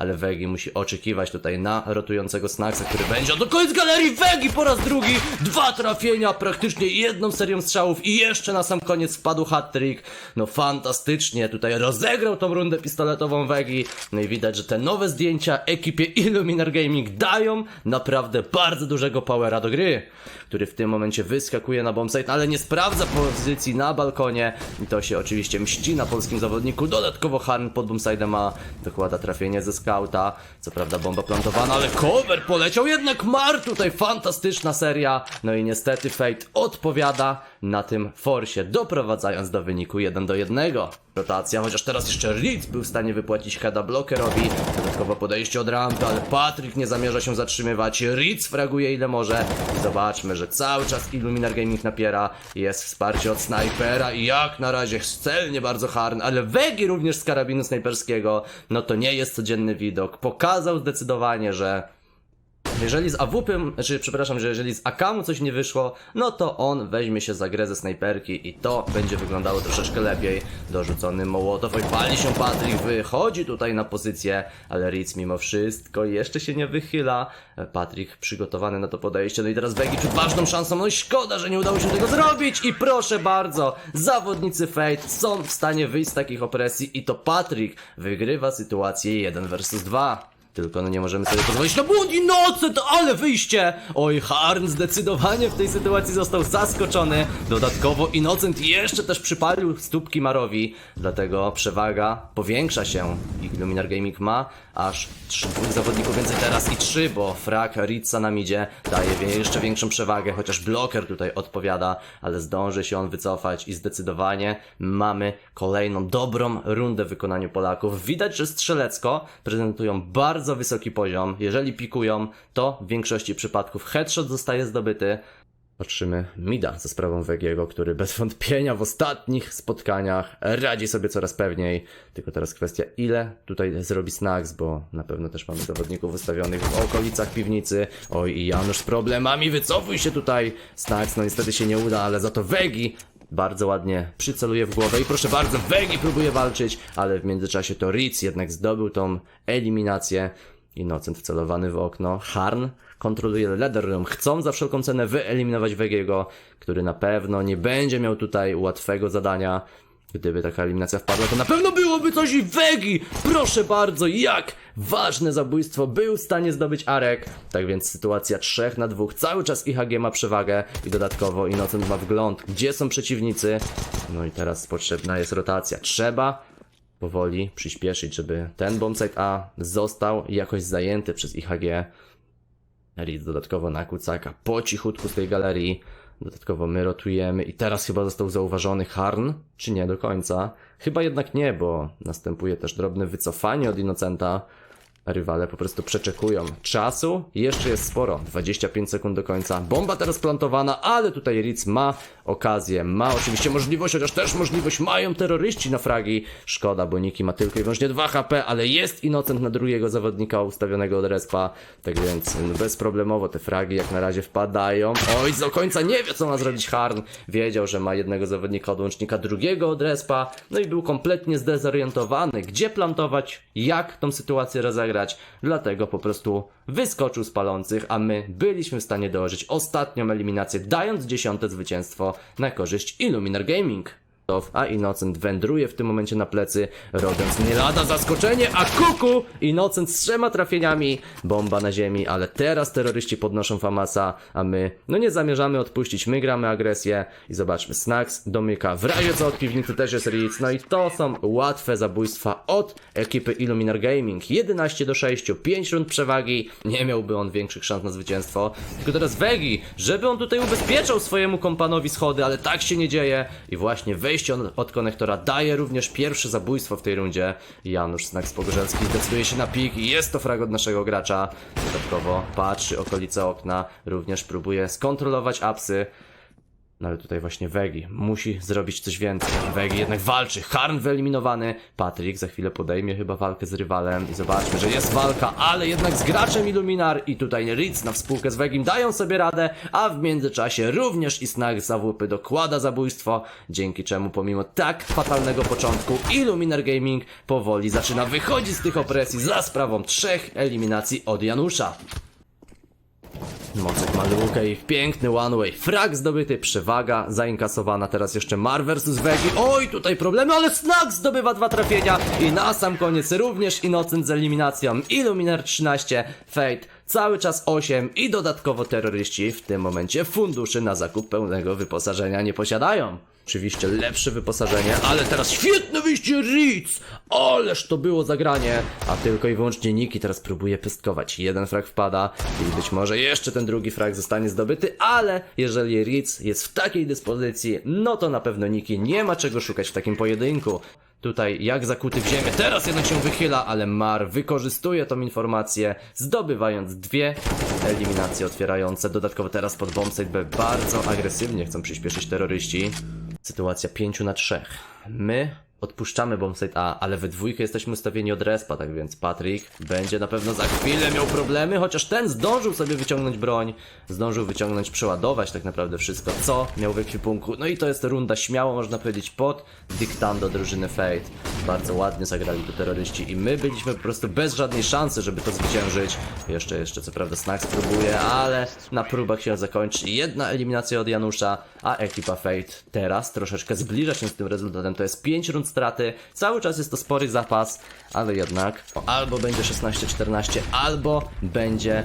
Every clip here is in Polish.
ale Wegi musi oczekiwać tutaj na rotującego Snacksa, który będzie do końca galerii. Wegi po raz drugi, dwa trafienia, praktycznie jedną serią strzałów i jeszcze na sam koniec wpadł hat-trick, no fantastycznie, tutaj rozegrał tą rundę pistoletową Wegi, no i widać, że te nowe zdjęcia ekipie Illuminar Gaming dają naprawdę bardzo dużego powera do gry, który w tym momencie wyskakuje na bombsite, ale nie sprawdza pozycji na balkonie. I to się oczywiście mści na polskim zawodniku, dodatkowo Harn pod bombsite'em ma, dokłada trafienie ze co prawda bomba plantowana, ale cover poleciał, jednak Mar tutaj fantastyczna seria, no i niestety Fate odpowiada na tym forsie, doprowadzając do wyniku 1 do 1. Rotacja, chociaż teraz jeszcze Ritz był w stanie wypłacić heada blokerowi, dodatkowo podejście od rampy, ale Patryk nie zamierza się zatrzymywać, Ritz fraguje ile może. I zobaczmy, że cały czas Illuminar Gaming napiera, jest wsparcie od snajpera i jak na razie celnie bardzo Harn, ale Wegi również z karabinu snajperskiego, no to nie jest codzienny widok, pokazał zdecydowanie, że jeżeli z AWP, znaczy przepraszam, że jeżeli z Akamu coś nie wyszło, no to on weźmie się za grę ze snajperki i to będzie wyglądało troszeczkę lepiej. Dorzucony Mołotow, oj pali się Patryk, wychodzi tutaj na pozycję, ale Ritz mimo wszystko jeszcze się nie wychyla. Patryk przygotowany na to podejście, no i teraz Wegi przed ważną szansą, no i szkoda, że nie udało się tego zrobić i proszę bardzo, zawodnicy Fate są w stanie wyjść z takich opresji i to Patryk wygrywa sytuację 1 versus 2. Tylko no nie możemy sobie pozwolić na błąd i nocy, to ale wyjście! Oj, Harn zdecydowanie w tej sytuacji został zaskoczony. Dodatkowo Innocent jeszcze też przypalił stópki Marowi, dlatego przewaga powiększa się. Illuminar Gaming ma aż dwóch zawodników więcej teraz i trzy, bo frak Ritza nam idzie, daje jeszcze większą przewagę, chociaż bloker tutaj odpowiada, ale zdąży się on wycofać i zdecydowanie mamy kolejną dobrą rundę w wykonaniu Polaków. Widać, że strzelecko prezentują bardzo wysoki poziom. Jeżeli pikują, to w większości przypadków headshot zostaje zdobyty. Patrzymy Mida za sprawą Wegiego, który bez wątpienia w ostatnich spotkaniach radzi sobie coraz pewniej. Tylko teraz kwestia, ile tutaj zrobi Snacks, bo na pewno też mamy zawodników ustawionych w okolicach piwnicy. Oj, i Janusz z problemami, wycofuj się tutaj. Snacks, no niestety się nie uda, ale za to Wegi bardzo ładnie przyceluje w głowę i proszę bardzo, Wegi próbuje walczyć, ale w międzyczasie to Ritz jednak zdobył tą eliminację. Innocent wcelowany w okno. Harn kontroluje Leather Room. Chcą za wszelką cenę wyeliminować Wegiego, który na pewno nie będzie miał tutaj łatwego zadania. Gdyby taka eliminacja wpadła, to na pewno byłoby coś i Wegi! Proszę bardzo, jak ważne zabójstwo był w stanie zdobyć Arek. Tak więc sytuacja 3 na 2. Cały czas IHG ma przewagę i dodatkowo Innocent ma wgląd, gdzie są przeciwnicy. No i teraz potrzebna jest rotacja. Trzeba powoli przyspieszyć, żeby ten bombsite A został jakoś zajęty przez IHG. Ritz dodatkowo na kucaka po cichutku z tej galerii. Dodatkowo my rotujemy i teraz chyba został zauważony Harn, czy nie do końca? Chyba jednak nie, bo następuje też drobne wycofanie od Innocenta. Rywale po prostu przeczekują. Czasu jeszcze jest sporo. 25 sekund do końca. Bomba teraz plantowana, ale tutaj Ritz ma okazję, ma oczywiście możliwość, chociaż też możliwość mają terroryści na fragi. Szkoda, bo Niki ma tylko i wyłącznie 2 HP, ale jest Innocent na drugiego zawodnika ustawionego od respa. Tak więc no, bezproblemowo te fragi jak na razie wpadają. Oj, do końca nie wie co ma zrobić Harn. Wiedział, że ma jednego zawodnika od łącznika, drugiego od respa. No i był kompletnie zdezorientowany, gdzie plantować, jak tą sytuację rozegrać. Dlatego po prostu wyskoczył z palących, a my byliśmy w stanie dołożyć ostatnią eliminację, dając dziesiąte zwycięstwo na korzyść Illuminar Gaming. A Innocent wędruje w tym momencie na plecy, robiąc nie lada zaskoczenie, a kuku! Innocent z trzema trafieniami, bomba na ziemi, ale teraz terroryści podnoszą Famasa, a my, no nie zamierzamy odpuścić, my gramy agresję i zobaczmy, Snacks domyka, w razie co od piwnicy też jest Ritz, no i to są łatwe zabójstwa od ekipy Illuminar Gaming, 11 do 6, 5 rund przewagi, nie miałby on większych szans na zwycięstwo, tylko teraz Wegi, żeby on tutaj ubezpieczał swojemu kompanowi schody, ale tak się nie dzieje. I właśnie wejście od, od konektora daje również pierwsze zabójstwo w tej rundzie. Janusz Snacks Pogorzelski decyduje się na pik i jest to frag od naszego gracza. Dodatkowo patrzy okolice okna, również próbuje skontrolować apsy. No ale tutaj właśnie Wegi musi zrobić coś więcej. Wegi jednak walczy. Harn wyeliminowany. Patryk za chwilę podejmie chyba walkę z rywalem. I zobaczmy, że jest walka, ale jednak z graczem Illuminar. I tutaj Ritz na współkę z Wegim dają sobie radę, a w międzyczasie również i Snag z AWP dokłada zabójstwo, dzięki czemu pomimo tak fatalnego początku Illuminar Gaming powoli zaczyna wychodzić z tych opresji za sprawą trzech eliminacji od Janusza. Mocek ma lukę i piękny one way. Frag zdobyty, przewaga zainkasowana. Teraz jeszcze Mar versus Vegi. Oj, tutaj problemy, ale Snag zdobywa dwa trafienia. I na sam koniec również Innocent z eliminacją. Illuminar 13, Fate cały czas 8 i dodatkowo terroryści w tym momencie funduszy na zakup pełnego wyposażenia nie posiadają. Oczywiście lepsze wyposażenie, ale teraz świetne wyjście Ritz! Ależ to było zagranie! A tylko i wyłącznie Niki teraz próbuje pestkować. Jeden frag wpada i być może jeszcze ten drugi frag zostanie zdobyty, ale jeżeli Ritz jest w takiej dyspozycji, no to na pewno Niki nie ma czego szukać w takim pojedynku. Tutaj jak zakuty w ziemię, teraz jednak się wychyla, ale Mar wykorzystuje tą informację, zdobywając dwie eliminacje otwierające. Dodatkowo teraz pod bombsite B bardzo agresywnie chcą przyspieszyć terroryści. Sytuacja 5 na 3. My odpuszczamy bombsite A, ale we dwójkę jesteśmy ustawieni od respa, tak więc Patrick będzie na pewno za chwilę miał problemy, chociaż ten zdążył sobie wyciągnąć broń, zdążył wyciągnąć, przeładować tak naprawdę wszystko, co miał w ekwipunku. No i to jest runda śmiało, można powiedzieć, pod dyktando drużyny Fate. Bardzo ładnie zagrali tu terroryści i my byliśmy po prostu bez żadnej szansy, żeby to zwyciężyć. Jeszcze, jeszcze co prawda Snack spróbuje, ale na próbach się zakończy jedna eliminacja od Janusza, a ekipa Fate teraz troszeczkę zbliża się z tym rezultatem. To jest 5 rund straty, cały czas jest to spory zapas, ale jednak albo będzie 16-14, albo będzie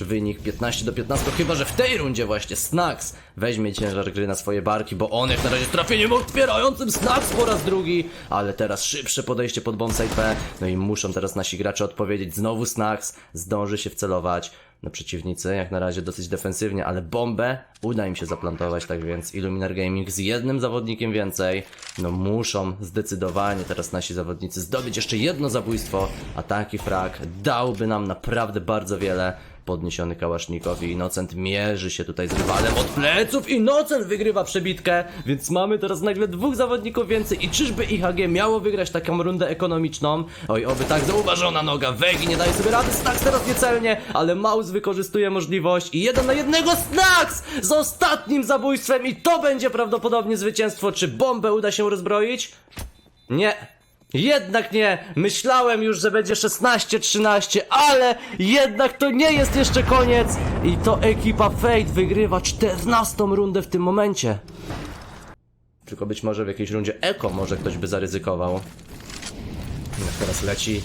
wynik 15 do 15, chyba że w tej rundzie właśnie Snacks weźmie ciężar gry na swoje barki, bo on jak na razie trafieniem otwierającym Snacks po raz drugi, ale teraz szybsze podejście pod bombsite B, no i muszą teraz nasi gracze odpowiedzieć, znowu Snacks zdąży się wcelować, no przeciwnicy jak na razie dosyć defensywnie, ale bombę uda im się zaplantować, tak więc Illuminar Gaming z jednym zawodnikiem więcej, no muszą zdecydowanie teraz nasi zawodnicy zdobyć jeszcze jedno zabójstwo, a taki frag dałby nam naprawdę bardzo wiele. Podniesiony Kałasznikow i Innocent mierzy się tutaj z rywalem od pleców. Innocent wygrywa przebitkę, więc mamy teraz nagle dwóch zawodników więcej. I czyżby IHG miało wygrać taką rundę ekonomiczną? Oj, oby tak zauważona noga. Wegi nie daje sobie rady. Snacks teraz niecelnie, ale Maus wykorzystuje możliwość. I jeden na jednego Snacks z ostatnim zabójstwem. I to będzie prawdopodobnie zwycięstwo. Czy bombę uda się rozbroić? Nie. Jednak nie! Myślałem już, że będzie 16-13, ale jednak to nie jest jeszcze koniec! I to ekipa Fate wygrywa 14 rundę w tym momencie. Tylko być może w jakiejś rundzie Eko może ktoś by zaryzykował. Jak teraz leci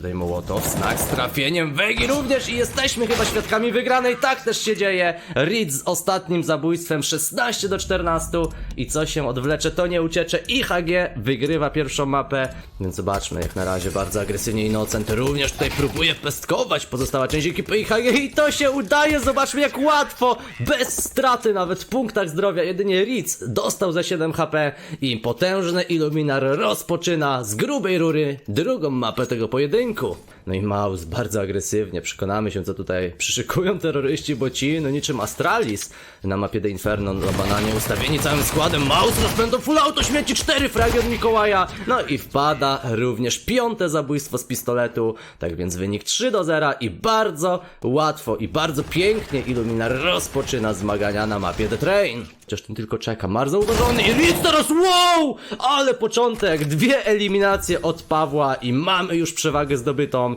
Tutaj Mołotow, Snack z trafieniem, Wegi również i jesteśmy chyba świadkami wygranej, tak też się dzieje. Reed z ostatnim zabójstwem 16 do 14 i co się odwlecze to nie uciecze. IHG wygrywa pierwszą mapę, więc zobaczmy jak na razie bardzo agresywnie Innocent również tutaj próbuje pestkować pozostała część ekipy IHG i to się udaje, zobaczmy jak łatwo, bez straty nawet w punktach zdrowia, jedynie Reed dostał za 7 HP i potężny Illuminar rozpoczyna z grubej rury drugą mapę tego pojedynku. cool. No i Maus bardzo agresywnie, przekonamy się co tutaj przyszykują terroryści, bo ci, no niczym Astralis na mapie The Inferno na bananie ustawieni całym składem. Maus rozpędą full auto, śmieci 4 fragi od Mikołaja. No i wpada również piąte zabójstwo z pistoletu, tak więc wynik 3 do 0 i bardzo łatwo i bardzo pięknie Illuminar rozpoczyna zmagania na mapie The Train. Chociaż ten tylko czeka, Mar zauważony i Ritz teraz wow! Ale początek, dwie eliminacje od Pawła i mamy już przewagę zdobytą.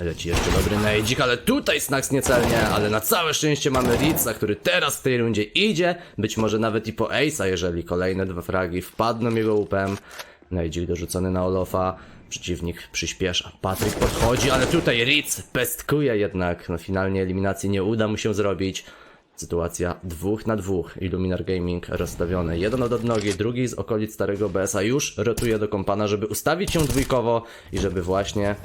Leci jeszcze dobry nejdzik, ale tutaj Snax niecelnie, ale na całe szczęście mamy Ritza, który teraz w tej rundzie idzie, być może nawet i po Ace'a, jeżeli kolejne dwa fragi wpadną jego łupem. Nejdzik dorzucony na Olofa, przeciwnik przyspiesza, Patryk podchodzi, ale tutaj Ritz pestkuje jednak, no finalnie eliminacji nie uda mu się zrobić. Sytuacja dwóch na dwóch. Illuminar Gaming rozstawione. Jeden od odnogi, drugi z okolic starego BS-a już rotuje do kompana, żeby ustawić się dwójkowo i żeby właśnie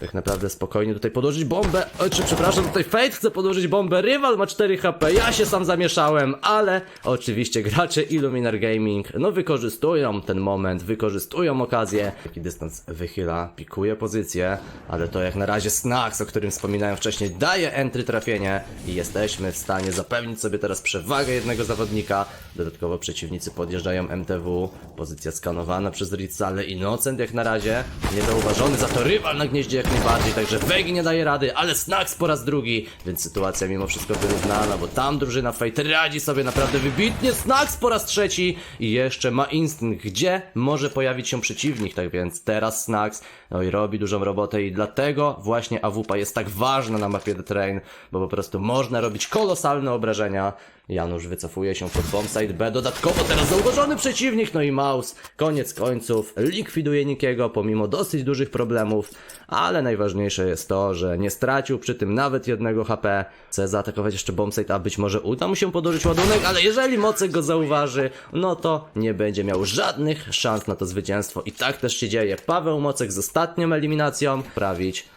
tak naprawdę spokojnie tutaj podłożyć bombę. O, czy przepraszam, tutaj Fate chce podłożyć bombę. Rywal ma 4 HP, ja się sam zamieszałem, ale oczywiście gracze Illuminar Gaming no wykorzystują ten moment, wykorzystują okazję. Taki dystans wychyla, pikuje pozycję, ale to jak na razie Snax, o którym wspominałem wcześniej, daje entry trafienie i jesteśmy w stanie zapewnić sobie teraz przewagę jednego zawodnika. Dodatkowo przeciwnicy podjeżdżają MTW, pozycja skanowana przez Ritza, ale Innocent jak na razie niezauważony, za to rywal na gnieździe jak najbardziej, także Wegi nie daje rady, ale Snax po raz drugi, więc sytuacja mimo wszystko wyrównana, bo tam drużyna Fate radzi sobie naprawdę wybitnie, Snax po raz trzeci i jeszcze ma instynkt, gdzie może pojawić się przeciwnik, tak więc teraz Snax, no i robi dużą robotę i dlatego właśnie AWP jest tak ważna na mapie The Train, bo po prostu można robić kolosalne obrażenia, Janusz wycofuje się pod bombsite B, dodatkowo teraz zauważony przeciwnik, no i Maus, koniec końców, likwiduje Nikiego pomimo dosyć dużych problemów, ale najważniejsze jest to, że nie stracił przy tym nawet jednego HP, chce zaatakować jeszcze bombsite, a być może uda mu się podłożyć ładunek, ale jeżeli Mocek go zauważy, no to nie będzie miał żadnych szans na to zwycięstwo. I tak też się dzieje. Paweł Mocek z ostatnią eliminacją. Prawić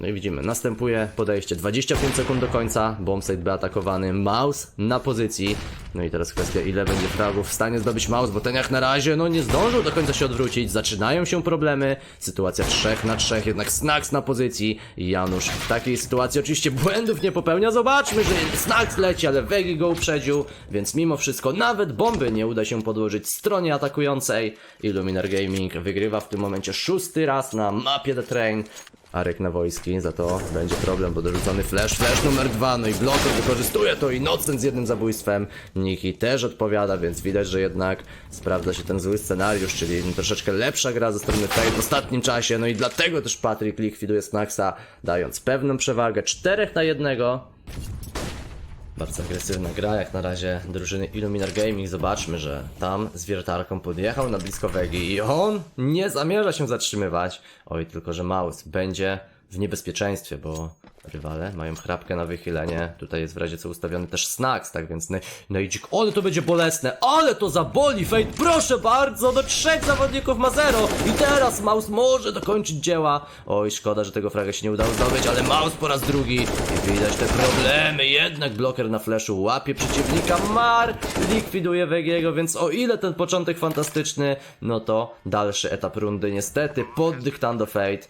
no i widzimy, następuje podejście 25 sekund do końca, bombsite B atakowany, Maus na pozycji. No i teraz kwestia ile będzie fragów w stanie zdobyć Maus, bo ten jak na razie no nie zdążył do końca się odwrócić, zaczynają się problemy, sytuacja 3 na 3, jednak Snax na pozycji Janusz w takiej sytuacji oczywiście błędów nie popełnia, zobaczmy, że Snax leci, ale Wegi go uprzedził, więc mimo wszystko nawet bomby nie uda się podłożyć stronie atakującej. Illuminar Gaming wygrywa w tym momencie szósty raz na mapie The Train. Arek na wojski, za to będzie problem, bo dorzucony flash, flash numer dwa, no i bloker wykorzystuje to i Nocent z jednym zabójstwem. Niki też odpowiada, więc widać, że jednak sprawdza się ten zły scenariusz, czyli troszeczkę lepsza gra ze strony Fate w ostatnim czasie, no i dlatego też Patrick likwiduje Snaxa, dając pewną przewagę 4 na 1. Bardzo agresywna gra, jak na razie drużyny Illuminar Gaming. Zobaczmy, że tam z wiertarką podjechał na blisko Wegi i on nie zamierza się zatrzymywać. Oj, tylko że Maus będzie w niebezpieczeństwie, bo rywale mają chrapkę na wychylenie. Tutaj jest w razie co ustawiony też Snax, tak więc no, no i dzik, ale to będzie bolesne, ale to zaboli Fate, proszę bardzo, do trzech zawodników ma zero. I teraz Maus może dokończyć dzieła. Oj, szkoda, że tego fraga się nie udało zdobyć, ale Maus po raz drugi. I widać te problemy, jednak bloker na flashu łapie przeciwnika, Mar likwiduje Wegiego, więc o ile ten początek fantastyczny, no to dalszy etap rundy. Niestety pod dyktando Fate.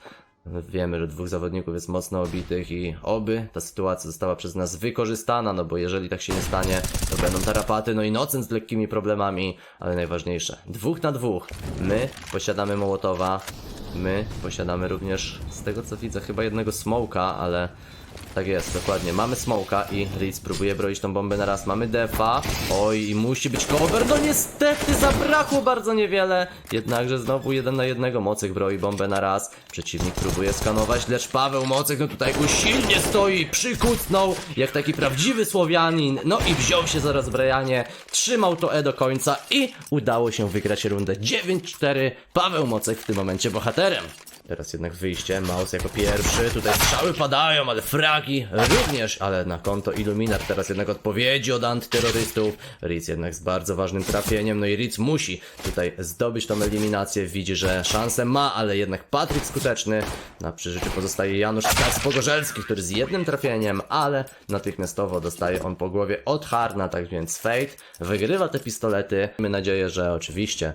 Wiemy, że dwóch zawodników jest mocno obitych i oby ta sytuacja została przez nas wykorzystana, no bo jeżeli tak się nie stanie, to będą tarapaty, no i Nocent z lekkimi problemami, ale najważniejsze, dwóch na dwóch. My posiadamy Mołotowa, my posiadamy również, z tego co widzę, chyba jednego Smoka, ale tak jest, dokładnie. Mamy Smoka i Ritz próbuje broić tą bombę na raz. Mamy Defa. Oj, musi być cover. No niestety zabrakło bardzo niewiele. Jednakże znowu jeden na jednego Mocek broi bombę na raz. Przeciwnik próbuje skanować, lecz Paweł Mocek no tutaj usilnie stoi, przykucnął jak taki prawdziwy Słowianin. No i wziął się za rozbrajanie, trzymał to E do końca i udało się wygrać rundę 9-4. Paweł Mocek w tym momencie bohaterem. Teraz jednak wyjście, Maus jako pierwszy, tutaj strzały padają, ale fragi również, ale na konto Illuminar teraz jednak odpowiedzi od antyterrorystów. Ritz jednak z bardzo ważnym trafieniem, no i Ritz musi tutaj zdobyć tą eliminację, widzi, że szansę ma, ale jednak Patryk skuteczny. Na przeżyciu pozostaje Janusz Kac Pogorzelski, który z jednym trafieniem, ale natychmiastowo dostaje on po głowie od Harna, tak więc Fate wygrywa te pistolety. Mamy nadzieję, że oczywiście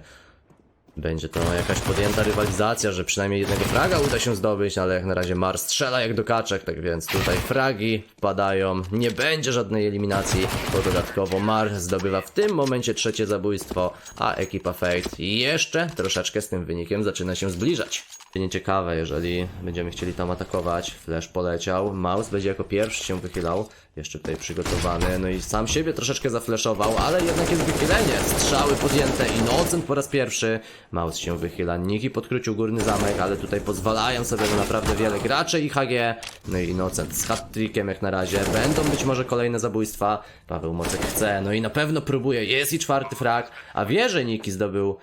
będzie to jakaś podjęta rywalizacja, że przynajmniej jednego fraga uda się zdobyć, ale jak na razie Mar strzela jak do kaczek, tak więc tutaj fragi wpadają, nie będzie żadnej eliminacji, bo dodatkowo Mar zdobywa w tym momencie trzecie zabójstwo, a ekipa Fate jeszcze troszeczkę z tym wynikiem zaczyna się zbliżać. Nieciekawe, jeżeli będziemy chcieli tam atakować, Flash poleciał, Maus będzie jako pierwszy się wychylał, jeszcze tutaj przygotowany, no i sam siebie troszeczkę zafleszował, ale jednak jest wychylenie, strzały podjęte, Innocent po raz pierwszy, Maus się wychyla, Niki podkrócił górny zamek, ale tutaj pozwalają sobie na naprawdę wiele graczy i HG, no i Innocent z hat-trickiem jak na razie, będą być może kolejne zabójstwa, Paweł Mocek chce, no i na pewno próbuje, jest i czwarty frag, a wie, że Niki zdobył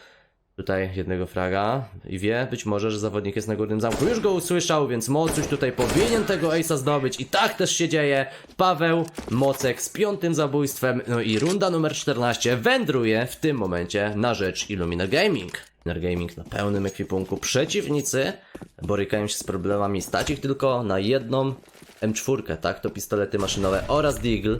tutaj jednego fraga i wie być może, że zawodnik jest na górnym zamku. Już go usłyszał, więc Mocuś tutaj powinien tego ace'a zdobyć i tak też się dzieje. Paweł Mocek z piątym zabójstwem, no i runda numer 14 wędruje w tym momencie na rzecz Illumina Gaming. Nergaming na pełnym ekwipunku. Przeciwnicy borykają się z problemami. Stać ich tylko na jedną M4, tak? To pistolety maszynowe oraz Deagle.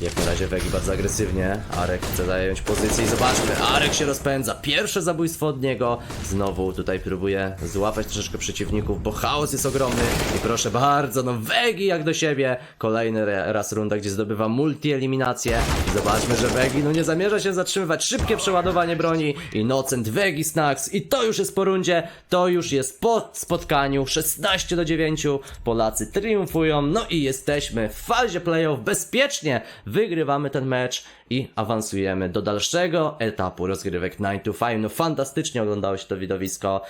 Jak na razie Wegi bardzo agresywnie. Arek chce zająć pozycję i zobaczmy. Arek się rozpędza. Pierwsze zabójstwo od niego. Znowu tutaj próbuje złapać troszeczkę przeciwników, bo chaos jest ogromny. I proszę bardzo, no Wegi jak do siebie. Kolejny raz runda, gdzie zdobywa multi-eliminację. Zobaczmy, że Wegi no nie zamierza się zatrzymywać. Szybkie przeładowanie broni. Innocent Wegi Snacks. I to już jest po rundzie. To już jest po spotkaniu. 16 do 9. Polacy triumfują. No i jesteśmy w fazie playoff bezpiecznie. Wygrywamy ten mecz i awansujemy do dalszego etapu rozgrywek 9 to 5. No fantastycznie oglądało się to widowisko.